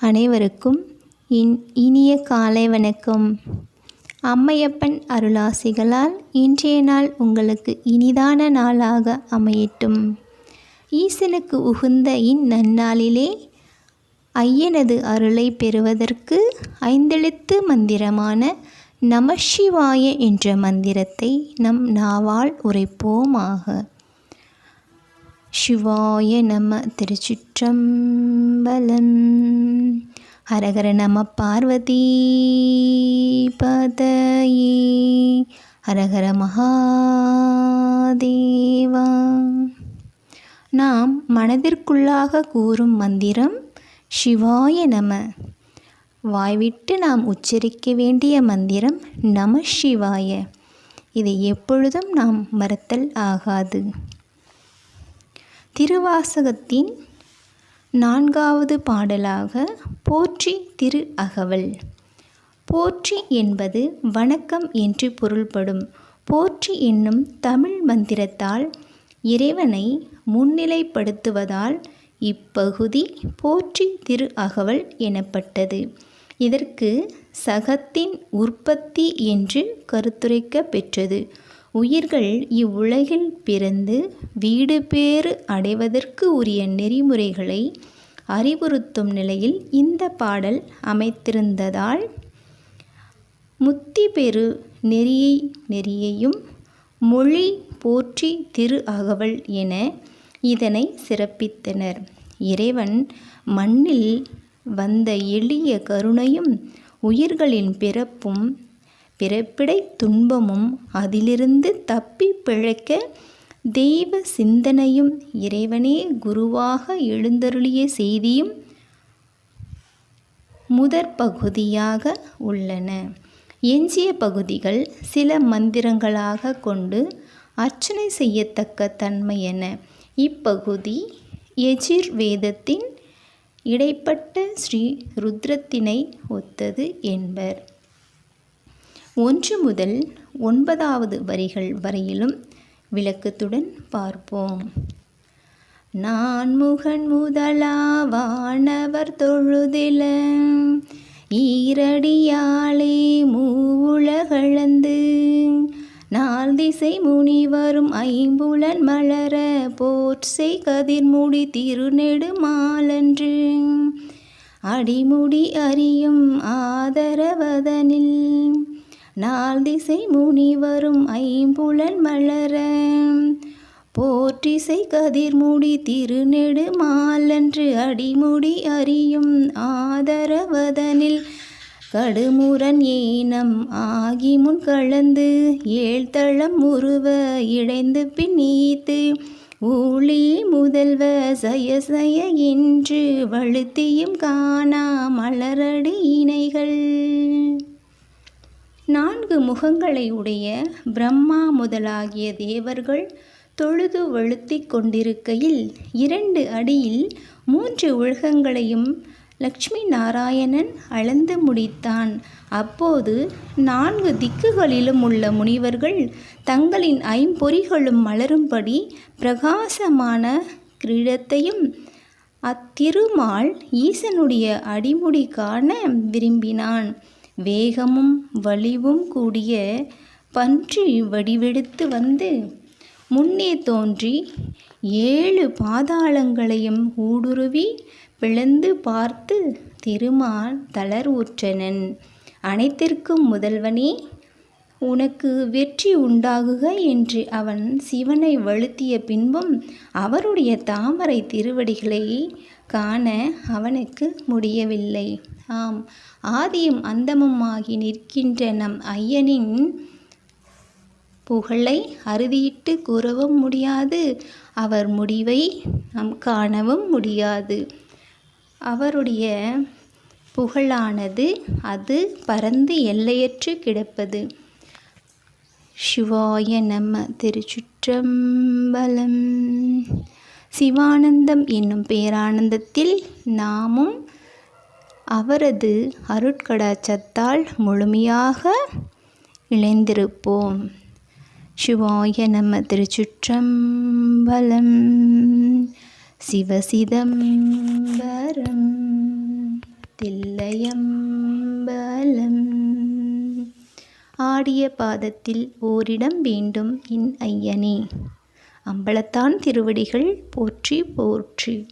அனைவருக்கும் இன் இனிய காலை வணக்கம். அம்மையப்பன் அருளாசிகளால் இன்றைய நாள் உங்களுக்கு இனிதான நாளாக அமையட்டும். ஈசனுக்கு உகுந்த இந்நன்னாளிலே ஐயனது அருளை பெறுவதற்கு ஐந்தெழுத்து மந்திரமான நமசிவாய என்ற மந்திரத்தை நம் நாவால் உரைப்போமாக. சிவாய நம திருச்சிற்றம்பலம் ஹரஹர நம பார்வதி பதயே. ஹரஹர மகாதேவா. நாம் மனதிற்குள்ளாக கூறும் மந்திரம் சிவாய நம. வாய்விட்டு நாம் உச்சரிக்க வேண்டிய மந்திரம் நம சிவாய. இதை எப்பொழுதும் நாம் மறத்தல் ஆகாது. திருவாசகத்தின் நான்காவது பாடலாக போற்றி திரு அகவல். போற்றி என்பது வணக்கம் என்று பொருள்படும். போற்றி என்னும் தமிழ் மந்திரத்தால் இறைவனை முன்னிலைப்படுத்துவதால் இப்பகுதி போற்றி திரு அகவல் எனப்பட்டது. இதற்கு சகத்தின் உற்பத்தி என்று கருத்துரைக்க பெற்றது. உயிர்கள் இவ்வுலகில் பிறந்து வீடு பேறு அடைவதற்கு உரிய நெறிமுறைகளை அறிவுறுத்தும் நிலையில் இந்த பாடல் அமைத்திருந்ததால் முத்தி பெரு நெறியை நெறியையும் மொழி போற்றி திரு அகவல் என இதனை சிறப்பித்தனர். இறைவன் மண்ணில் வந்த எளிய கருணையும் உயிர்களின் பிறப்பும் பிறப்பிடை துன்பமும் அதிலிருந்து தப்பி பிழைக்க தெய்வ சிந்தனையும் இறைவனே குருவாக எழுந்தருளிய செய்தியும் முதற் பகுதியாக உள்ளன. எஞ்சிய பகுதிகள் சில மந்திரங்களாக கொண்டு அர்ச்சனை செய்யத்தக்க தன்மை என. இப்பகுதி எஜிர் வேதத்தின் இடைப்பட்ட ஸ்ரீ ருத்ரத்தினை ஒத்தது என்பர். ஒன்று முதல் ஒன்பதாவது வரிகள் வரையிலும் விளக்கத்துடன் பார்ப்போம். நான் முகன் முதலாவானவர் தொழுதில ஈரடியாளே மூவுலகழந்து நாள் திசை முனிவரும் ஐம்புலன் மலர போற்சை கதிர்முடி திருநெடுமாலன்று அடிமுடி அறியும் ஆதரவதனில் நாள் திசை முனிவரும் ஐம்புலன் மலர. போற்றிசை கதிர்முடி திருநெடு மாலன்று அடிமுடி அறியும் ஆதரவதனில். கடுமுரன் ஏனம் ஆகி முன் கலந்து ஏழ்தளம் உருவ இழைந்து பின்னீத்து ஊழி முதல்வ சய சய என்று வழுத்தியும் காணா மலரடி நான்கு முகங்களை உடைய பிரம்மா முதலாகிய தேவர்கள் தொழுது வெளுத்தி கொண்டிருக்கையில் இரண்டு அடியில் மூன்று உலகங்களையும் லக்ஷ்மி நாராயணன் அளந்து முடித்தான். அப்போது நான்கு திக்குகளிலும் உள்ள முனிவர்கள் தங்களின் ஐம்பொறிகளும் மலரும்படி பிரகாசமான கிரீடத்தையும் அத்திருமால் ஈசனுடைய அடிமுடி காண விரும்பினான். வேகமும் வலிவும் கூடிய பன்றி வடிவெடுத்து வந்து முன்னே தோன்றி ஏழு பாதாளங்களையும் ஊடுருவி பிளந்து பார்த்து திருமால் தளர்வுற்றனன். அனைத்திற்கும் முதல்வனே உனக்கு வெற்றி உண்டாகுக என்று அவன் சிவனை வழுத்திய பின்பும் அவருடைய தாமரை திருவடிகளை காண அவனுக்கு முடியவில்லை. ஆம் ஆதியும் அந்தமுமாகி நிற்கின்ற நம் ஐயனின் புகழை அறுதியிட்டு கூறவும் முடியாது. அவர் முடிவை நாம் காணவும் முடியாது. அவருடைய புகழானது அது பறந்து எல்லையற்று கிடப்பது. சிவாய நம திருச்சுற்றம்பலம். சிவானந்தம் என்னும் பேரானந்தத்தில் நாமும் அவரது அருட்கடாச்சத்தால் முழுமையாக இணைந்திருப்போம். சிவாய நம திருச்சுற்றம்பலம். சிவசிதம்பரம் தில்லையம்பலம். ஆடிய பாதத்தில் ஓரிடம் வேண்டும் இன் ஐயனே. அம்பலத்தான் திருவடிகள் போற்றி போற்றி.